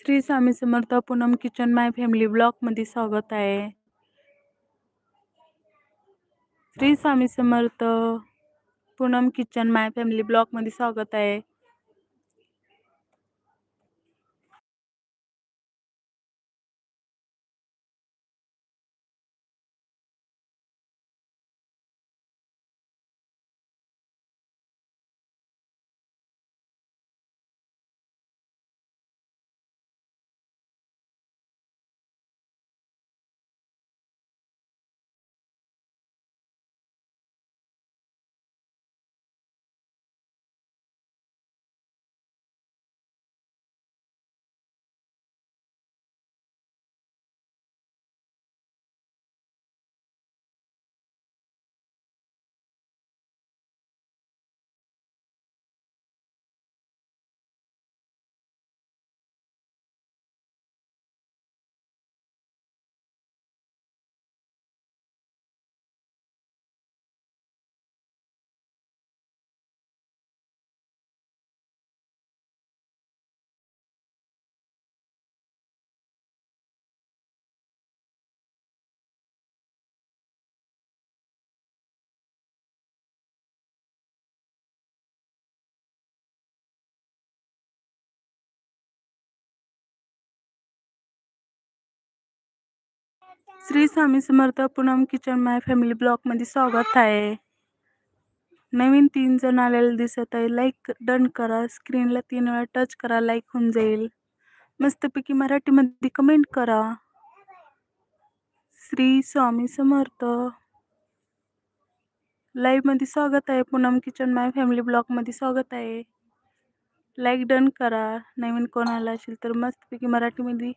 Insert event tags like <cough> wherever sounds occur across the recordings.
Shri Swami Samarth Poonam kitchen my family ब्लॉगमध्ये स्वागत आहे. Shri Swami Samarth Poonam kitchen my family ब्लॉगमध्ये स्वागत आहे. Shri Swami Samarth Poonam kitchen my family ब्लॉगमध्ये स्वागत आहे. नवीन तीन जण आलेले दिसत आहे. लाईक डन करा. स्क्रीनला तीन वेळा टच करा. लाईक होऊन जाईल. मस्तपैकी मराठीमध्ये कमेंट करा. श्री स्वामी समर्थ. लाईव्हमध्ये स्वागत आहे. पूनम किचन माय फॅमिली ब्लॉगमध्ये स्वागत आहे. लाईक डन करा. नवीन कोण आला असेल तर मस्तपैकी मराठीमध्ये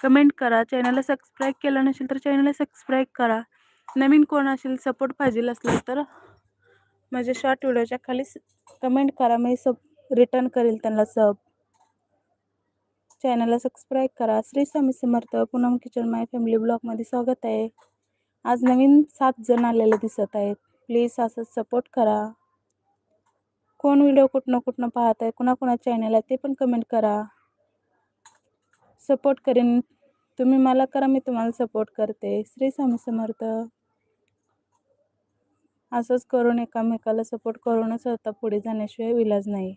कमेंट करा. चॅनलला सबस्क्राईब केलं नसेल तर चॅनलला सबस्क्राईब करा. नवीन कोण असेल सपोर्ट पाहिजे असला तर माझ्या शॉर्ट व्हिडिओच्या खाली कमेंट करा. मी सब रिटर्न करेल त्यांना सब. चॅनलला सबस्क्राईब करा. Shri Swami Samarth Poonam kitchen my family ब्लॉगमध्ये स्वागत आहे. आज नवीन सात जण आलेले दिसत आहेत. प्लीज असं सपोर्ट करा. कोण व्हिडिओ कुठनं कुठनं पाहत आहे कुणाकुणा चॅनल आहे ते पण कमेंट करा. सपोर्ट करेन. तुम्ही मला करा मी तुम्हाला सपोर्ट करते. श्री स्वामी समर्थ. असंच करून एकामेकाला सपोर्ट करूनच आता पुढे जाण्याशिवाय विलाज नाही.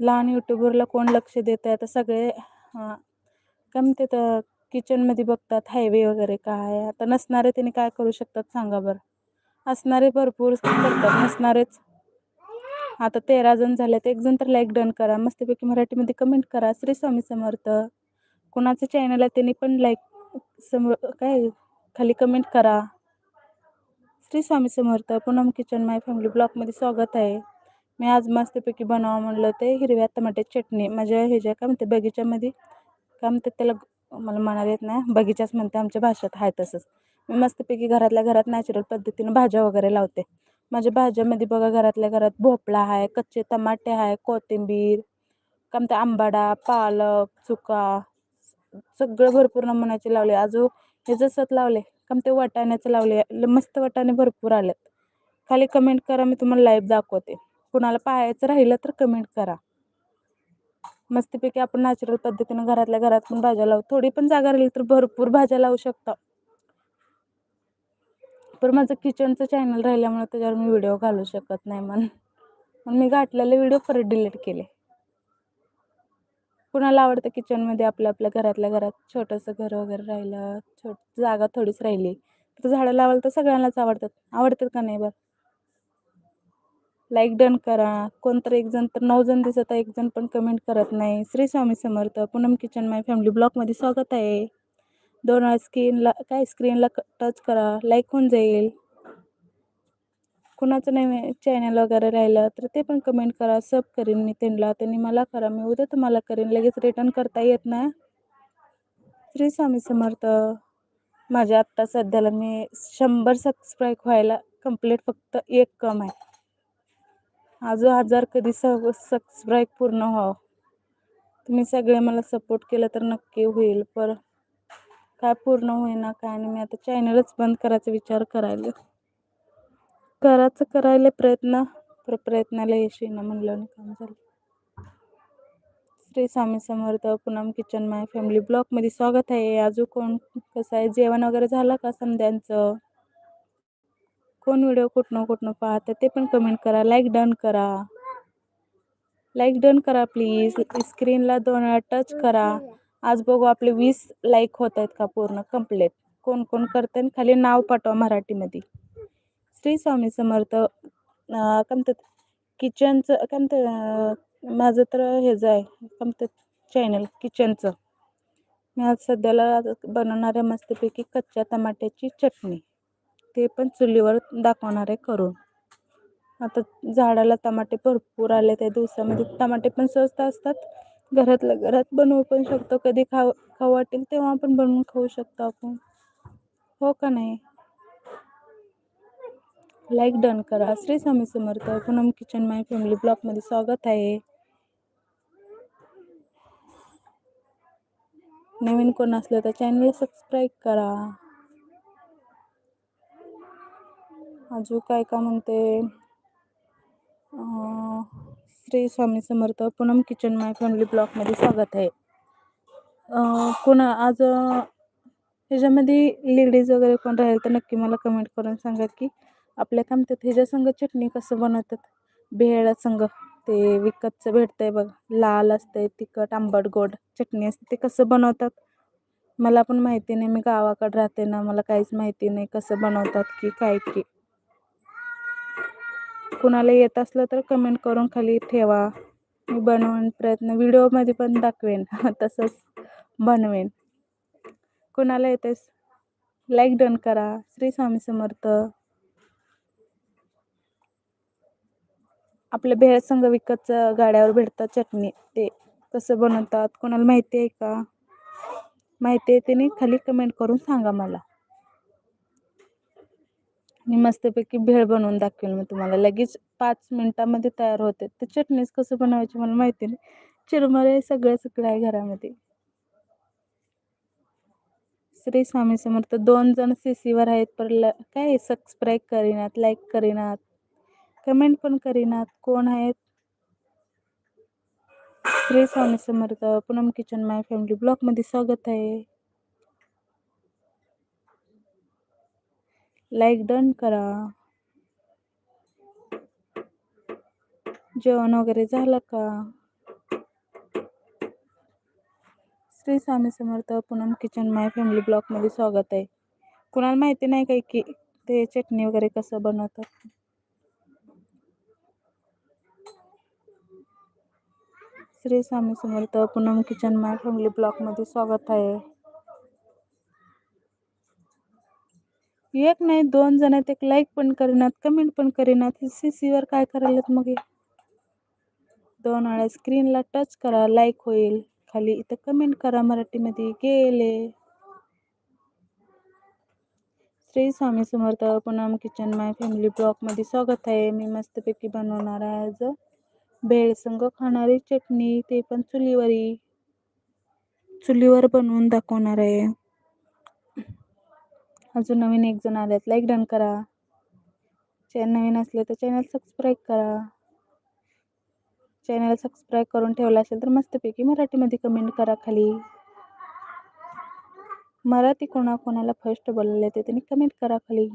लहान यूट्यूबरला कोण लक्ष देत आहे आता सगळे काय म्हणते तर किचनमध्ये बघतात हायवे वगैरे काय? आता नसणारे त्यांनी काय करू शकतात? सांगा बरं. असणारे भरपूर करतात नसणारेच. आता तेरा जण झाले तर एक जण तर लाईक डन करा. मस्तपैकी मराठीमध्ये कमेंट करा. श्री स्वामी समर्थ. कोणाचं चॅनल आहे त्यांनी पण लाईक समोर काय खाली कमेंट करा. Shri Swami Samarth Poonam kitchen my family ब्लॉकमध्ये स्वागत आहे. मी आज मस्तपैकी बनवा म्हणलं ते हिरव्या टमाट्याची चटणी. माझ्या ह्याच्या काय म्हणते बगीच्यामध्ये काय म्हणते त्याला मला म्हणायला येत नाही. बगीचाच म्हणते आमच्या भाषेत आहे तसंच. मी मस्तपैकी घरातल्या घरात नॅचरल पद्धतीनं भाज्या वगैरे लावते. माझ्या भाज्यामध्ये बघा घरातल्या घरात भोपळा आहे कच्चे टमाटे आहे कोथिंबीर का म्हणते आंबाडा पालक चुका सगळं भरपूर नमुन्याचे लावले. अजून हे जसं लावले कम ते वाटाण्याचं लावले मस्त वाटाणे भरपूर आलेत. खाली कमेंट करा मी तुम्हाला लाईव्ह दाखवते. कुणाला पाहायचं राहिलं तर कमेंट करा. मस्तपैकी आपण नॅचरल पद्धतीनं घरातल्या घरात पण भाज्या लावू. थोडी पण जागा राहिली तर भरपूर भाज्या लावू शकता. पण माझं किचनचं चॅनल राहिल्यामुळे त्याच्यावर मी व्हिडिओ घालू शकत नाही म्हणून मी घातलेले व्हिडिओ परत डिलीट केले. कुणाला आवडतं किचनमध्ये आपल्या आपल्या घरातल्या घरात छोटंसं घर वगैरे राहिलं छोट जागा थोडीच राहिली तर झाडं लावायला तर सगळ्यांनाच आवडतात. आवडतात का नाही बरं लाईक डन करा. कोणतरी एक जण तर नऊ जण दिसत आहे एक जण पण कमेंट करत नाही. Shri Swami Samarth Poonam kitchen my family ब्लॉगमध्ये स्वागत आहे. दोन वेळा स्क्रीनला काय स्क्रीनला टच करा लाईक होऊन जाईल. कुणाचं नाही चॅनल वगैरे राहिलं तर ते पण कमेंट करा. सब करीन मी त्यांना. त्यांनी मला करा. मी उद्या तुम्हाला करेन. लगेच रिटर्न करता येत नाही. श्री स्वामी समर्थ. माझ्या आत्ता सध्याला मी शंभर सबस्क्राईब व्हायला कंप्लीट फक्त एक कम आहे. अजून हजार कधी स सबस्क्राईब पूर्ण व्हावं. तुम्ही सगळे मला सपोर्ट केलं तर नक्की होईल. पर काय पूर्ण होईना काय नाही. मी आता चॅनलच बंद करायचा विचार करायला. करायचं करायला प्रयत्न तर प्रयत्नाला यश येईना म्हणलं काम झालं. Shri Swami Samarth Poonam kitchen my family ब्लॉगमध्ये स्वागत आहे. अजून कोण कसं आहे? जेवण वगैरे झालं का समध्यांचं कोण व्हिडिओ कुठनं कुठनं पाहतं ते पण कमेंट करा. लाईक डन करा. लाईक डन करा प्लीज स्क्रीनला दोन वेळा टच करा. आज बघू आपले वीस लाईक होत आहेत का पूर्ण कंप्लीट कोण कोण करते आणि खाली नाव पाठवा मराठीमध्ये. श्री स्वामी समर्थ अं, किचनचं कमत माझं तर हेच आहे कमत चॅनल किचनचं मी आज सध्याला बनवणाऱ्या मस्तपैकी कच्च्या टमाट्याची चटणी. ते पण चुलीवर दाखवणार आहे करून. आता झाडाला टमाटे भरपूर आले त्या दिवसामध्ये टमाटे पण स्वस्त असतात. घरातल्या घरात बनवू पण शकतो. कधी खाव खाऊ वाटेल तेव्हा आपण बनवून खाऊ शकतो आपण. हो का नाही? लाईक डन करा. Shri Swami Samarth Poonam kitchen my family ब्लॉगमध्ये स्वागत आहे. नवीन कोण असलं तर चॅनल सबस्क्राईब करा. अजून काय का म्हणते? अं, Shri Swami Samarth Poonam kitchen my family ब्लॉकमध्ये स्वागत आहे. पुन्हा आज ह्याच्यामध्ये लेडीज वगैरे कोण राहील तर नक्की मला कमेंट करून सांगा की आपल्या कामतात ह्याच्या संग चटणी कसं बनवतात? भेळ संग. ते विकतचं भेटतंय बघ. लाल असतंय तिखट आंबट गोड चटणी असते. ते कसं बनवतात? मला पण माहिती नाही. मी गावाकडे राहते ना. मला काहीच माहिती नाही कसं बनवतात की काय की. कुणाला येत असलं तर कमेंट करून खाली ठेवा. मी बनवून प्रयत्न व्हिडिओमध्ये पण दाखवेन. <laughs> तसंच बनवेन. कुणाला येतेस? लाईक डन करा. श्री स्वामी समर्थ. आपल्या भेळ संघ विकतचं गाड्यावर भेटतात चटणी. ते कसं बनवतात? कोणाला माहिती आहे का? माहिती आहे त्याने खाली कमेंट करून सांगा मला. मी मस्तपैकी भेळ बनवून दाखवेल मी तुम्हाला. लगेच पाच मिनटामध्ये तयार होते. ते चटणीच कसं बनवायची मला माहिती नाही. चिरमुरे सगळं सगळं आहे घरामध्ये. श्री स्वामी समर्थ दोन जण सी सीवर आहेत. पर ल काय सबस्क्राईब करीनात लाईक करीनात कमेंट पण करीनात. कोण आहेत? Shri Swami Samarth Poonam kitchen my family ब्लॉगमध्ये स्वागत आहे. लाईक डन करा. जेवण वगैरे झालं का? Shri Swami Samarth Poonam kitchen my family ब्लॉकमध्ये स्वागत आहे. कुणाला माहिती नाही काय की ते चटणी वगैरे कसं बनवतात? Shri Swami Samarth Poonam kitchen my family ब्लॉकमध्ये स्वागत आहे. एक नाही दोन जण आहेत एक लाईक पण करेनात कमेंट पण करीनात. सी सीवर काय करायलात मग दोन वेळा स्क्रीनला टच करा लाईक होईल. खाली इथं कमेंट करा मराठीमध्ये. गेले. Shri Swami Samarth Poonam kitchen my family ब्लॉगमध्ये स्वागत आहे. मी मस्तपैकी बनवणार आहे आज भेळ संग खाणारी चटणी ते पण चुलीवरी. चुलीवर बनवून दाखवणार आहे. अजून नवीन एक जण आलेत. लाईक डन करा. चॅनल नवीन असले तर चॅनल सबस्क्राईब करा. चॅनल सबस्क्राईब करून ठेवला असेल तर मस्तपैकी मराठीमध्ये कमेंट करा खाली. मराठी कोणाकोणाला फर्स्ट बोलले ते त्यांनी कमेंट करा खाली.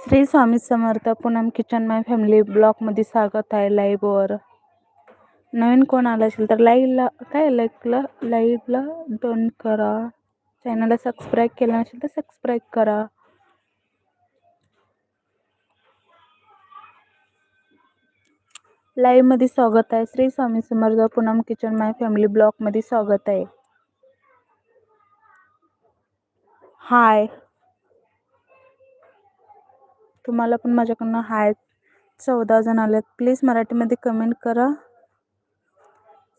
Shri Swami Samarth Poonam kitchen my family ब्लॉगमध्ये स्वागत आहे लाईव्हवर नवीन कोण आलं असेल तर लाईव्हला काय लाईकला लाईव्हला डन करा. चॅनलला सबस्क्राईब केलं नसेल तर सबस्क्राईब करा. लाईव्हमध्ये स्वागत आहे. Shri Swami Samarth Poonam kitchen my family ब्लॉगमध्ये स्वागत आहे. हाय तुम्हाला पण माझ्याकडनं हाय चौदा जण आले आहेत प्लीज मराठीमध्ये कमेंट करा.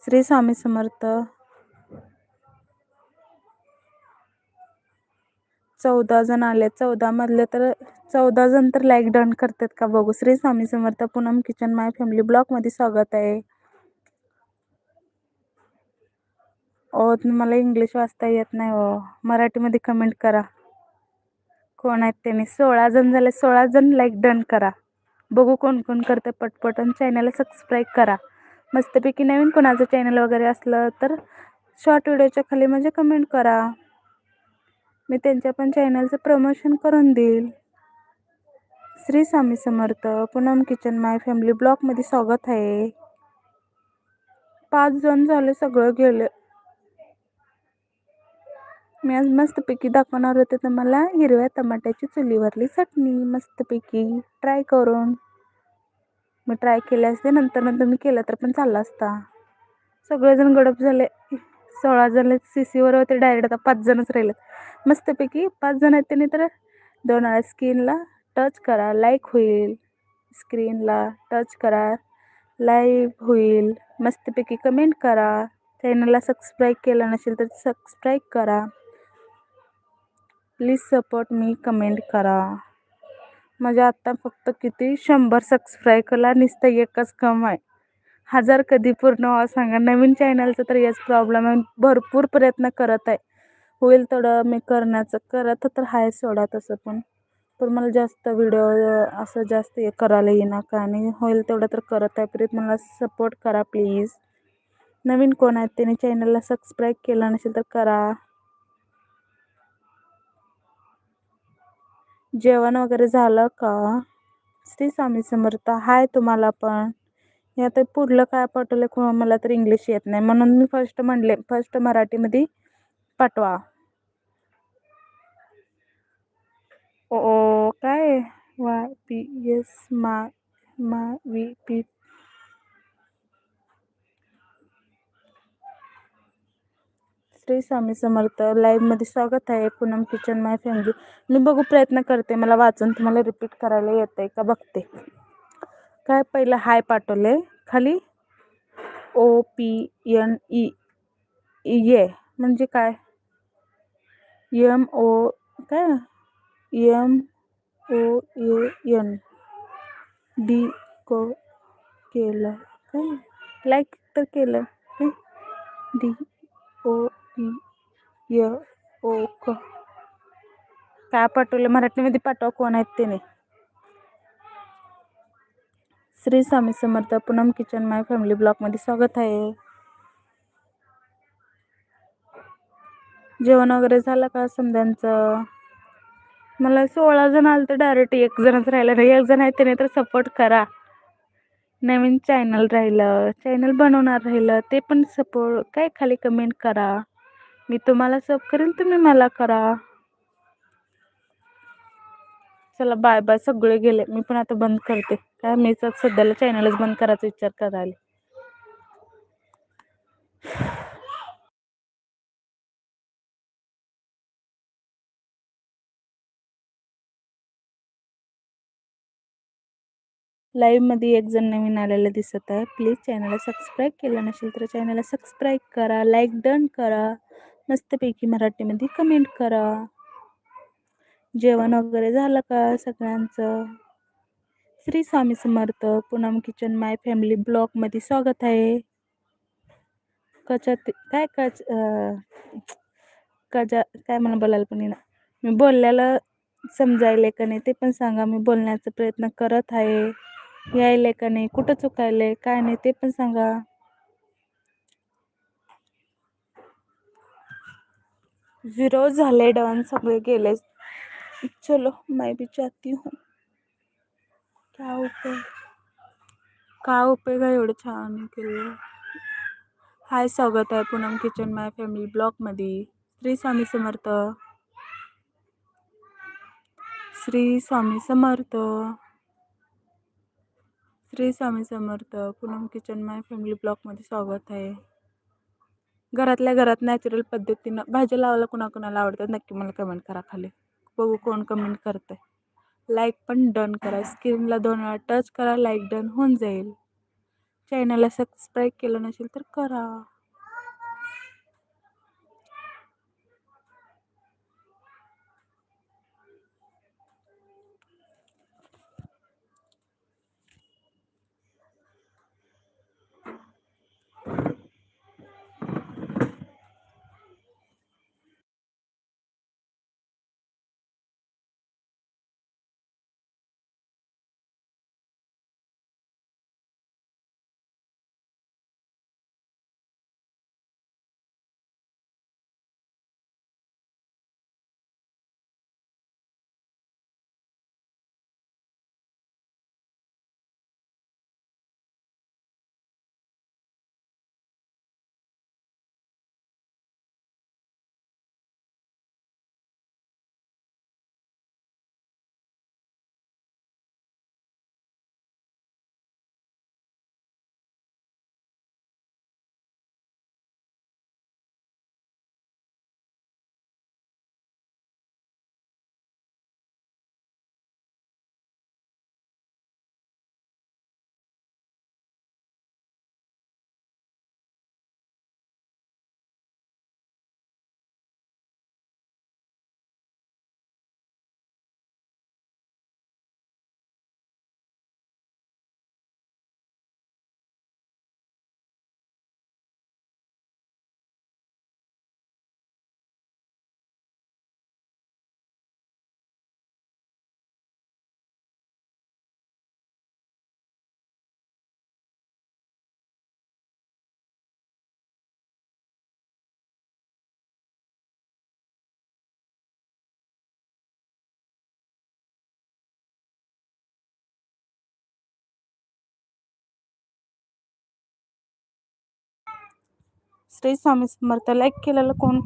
श्री स्वामी समर्थ. चौदा जण आले चौदामधले तर चौदा जण तर लाईक डन करतात का बघू? Shri Swami Samarth Poonam kitchen my family ब्लॉगमध्ये स्वागत आहे. ओ मला इंग्लिश वाचता येत नाही ओ. मराठीमध्ये कमेंट करा. कोण आहेत त्यांनी? सोळा जण झाले. सोळा जण लाईक डन करा. बघू कोण कोण करते पटपट आणि चॅनलला सबस्क्राईब करा. मस्तपैकी नवीन कोणाचं चॅनल वगैरे असलं तर शॉर्ट व्हिडिओच्या खाली म्हणजे कमेंट करा. मी त्यांच्या पण चॅनलचं प्रमोशन करून देईल. Shri Swami Samarth Poonam kitchen my family ब्लॉगमध्ये स्वागत आहे. पाच जण झाले सगळं गेले. मी आज मस्तपैकी दाखवणार होते तुम्हाला हिरव्या टमाट्याची चुलीवरली चटणी. मस्तपैकी ट्राय करून. मी ट्राय केले असते नंतर नंतर मी केलं तर पण चाललं असता. सगळेजण गडप झाले. सोळा जण सी सीवर होते डायरेक्ट आता पाच जणच राहिले मस्तपैकी पाच जण आहेत त्यांनी तर दोन वेळा स्क्रीनला टच करा लाईक होईल. स्क्रीनला टच करा लाईव्ह होईल. मस्तपैकी कमेंट करा. चॅनलला सबस्क्राईब केलं नसेल तर सबस्क्राईब करा. प्लीज सपोर्ट मी कमेंट करा. म्हणजे आत्ता फक्त किती? शंभर सबस्क्राईबला नुसतं एकच कम आहे. हजार कधी पूर्ण व्हा सांगा. नवीन चॅनलचं तर याच प्रॉब्लेम आहे. भरपूर प्रयत्न करत आहे. होईल तेवढं मी करण्याचं. करत तर आहे सोडा तसं पण. पण मला जास्त व्हिडिओ असं जास्त हे करायला येईना का? आणि होईल तेवढं तर करत आहे. परत मला सपोर्ट करा प्लीज नवीन कोण आहेत? त्याने चॅनलला सबस्क्राईब केलं नसेल तर करा. जेवण वगैरे झालं का? श्री स्वामी समर्थ. हाय तुम्हाला पण. हे आता पुढलं काय पाठवलं मला तर इंग्लिश येत नाही. म्हणून मी फर्स्ट म्हणले फर्स्ट मराठीमध्ये पाठवा. ओ काय? वाय पी एस मा मा वी पी श्री स्वामी समर्थ. लाईव्हमध्ये स्वागत आहे. पूनम किचन माय फॅमिली मी बघू प्रयत्न करते. मला वाचून तुम्हाला रिपीट करायला येतं आहे का? बघते. काय पहिलं हाय पाठवले खाली? ओ पी एन ई ये म्हणजे काय? एम ओ काय? M O A N D को केलं. काय? लाईक तर केलं. डी ओ य ओ क. काय पाठवलं? मराठीमध्ये पाठवा कोण आहेत त्याने Shri Swami Samarth Poonam kitchen my family ब्लॉकमध्ये स्वागत आहे. जेवण वगैरे झालं का समजांचं मला सोळा जण आलं तर डायरेक्ट एक जणच राहिलं नाही एक जण आहे त्याने तर सपोर्ट करा. नवीन चॅनल राहिलं चॅनल बनवणार राहिलं ते पण सपोर्ट काय खाली कमेंट करा. मी तुम्हाला सब करेन तुम्ही मला करा. चला बाय बाय सगळे गेले. मी पण आता बंद करते. काय मी सध्याला चॅनलच बंद करायचा विचार करायला. लाईव्हमध्ये एक जण नवीन आलेलं दिसत आहे. प्लीज चॅनलला सबस्क्राईब केलं नसेल तर चॅनलला सबस्क्राईब करा. लाईक डन करा. मस्तपैकी मराठीमध्ये कमेंट करा. जेवण वगैरे झालं का सगळ्यांचं? Shri Swami Samarth Poonam kitchen my family ब्लॉगमध्ये स्वागत आहे. कचात काय कच कजा काय मला बोलायला पण येणार मी बोलल्याला समजायला का नाही ते पण सांगा मी बोलण्याचा प्रयत्न करत आहे. यायले का नाही कुठं चुकायले काय नाही ते पण सांगा. झिरो झाले डन सगळे गेले. चलो मैं भी चाहती हूँ. काय उपयोग काय उपयोग आहे एवढं छान केलं हाय स्वागत आहे पूनम किचन माय फॅमिली ब्लॉगमध्ये Shri Swami Samarth. Shri Swami Samarth. Shri Swami Samarth Poonam kitchen my family ब्लॉगमध्ये स्वागत आहे. घरातल्या घरात नॅचरल पद्धतीनं भाज्या लावायला कुणाकुणाला आवडतात नक्की मला कमेंट करा खाली. बघू कोण कमेंट करतं आहे लाईक पण डन करा. स्क्रीनला दोन वेळा टच करा लाईक डन होऊन जाईल. चॅनलला सबस्क्राईब केलं नसेल तर करा. श्री स्वामी समर्थ. लाईक केलेलं कोण?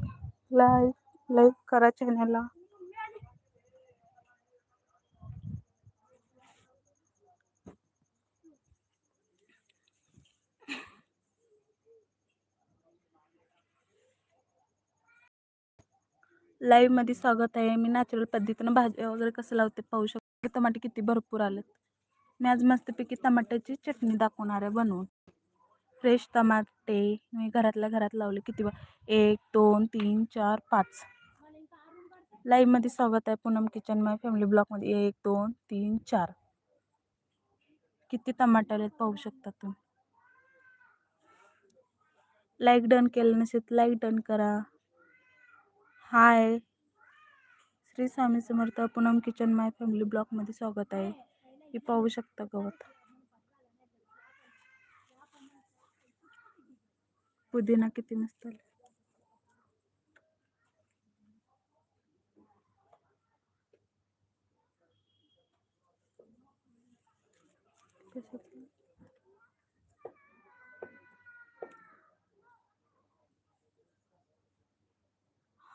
लाईक लाईक करा चॅनलला लाईव्हमध्ये स्वागत आहे. मी नॅचरल पद्धतीनं भाज्या वगैरे कसं लावते पाहू शकते. टमाटे किती भरपूर आलेत. मी आज मस्तपैकी टमाट्याची चटणी दाखवणार आहे बनवून. फ्रेश टमाटे मी घरातल्या घरात लावले. किती एक दोन तीन चार पाच. लाईव्हमध्ये स्वागत आहे पूनम किचन माय फॅमिली ब्लॉकमध्ये एक दोन तीन चार. किती टमाटे आलेत पाहू शकता तुम्ही? लाईक डन केलं नसेल लाईक डन करा. Hi Shri Swami Samarth Poonam kitchen my family ब्लॉकमध्ये स्वागत आहे. हे पाहू शकता गवत. पुदिना किती मस्त आले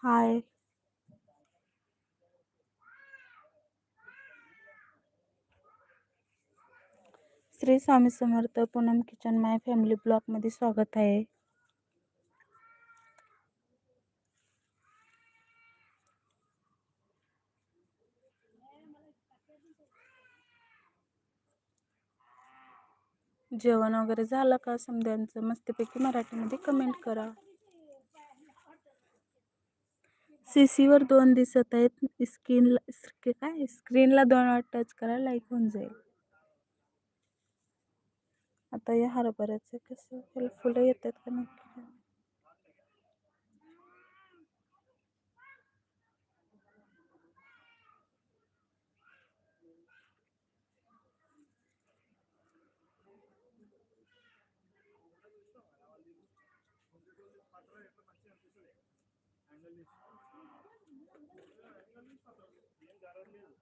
हाय। Shri Swami Samarth Poonam kitchen my family ब्लॉगमध्ये स्वागत आहे. जेवण वगैरे झालं का समध्यांचं मस्तपैकी मराठीमध्ये कमेंट करा. सी सीवर दोन दिसत आहेत. स्क्रीनला काय? स्क्रीनला दोन वेळा टच करा लाईक होऊन जाईल. आता या हरभऱ्याचं कसं फुलं येतात का नक्की? పత్రం ఎట్లా మంచిగా అనిపిస్తుంది హ్యాండిల్ చేసి హ్యాండిల్ చేసి పత్రం జరగలేదు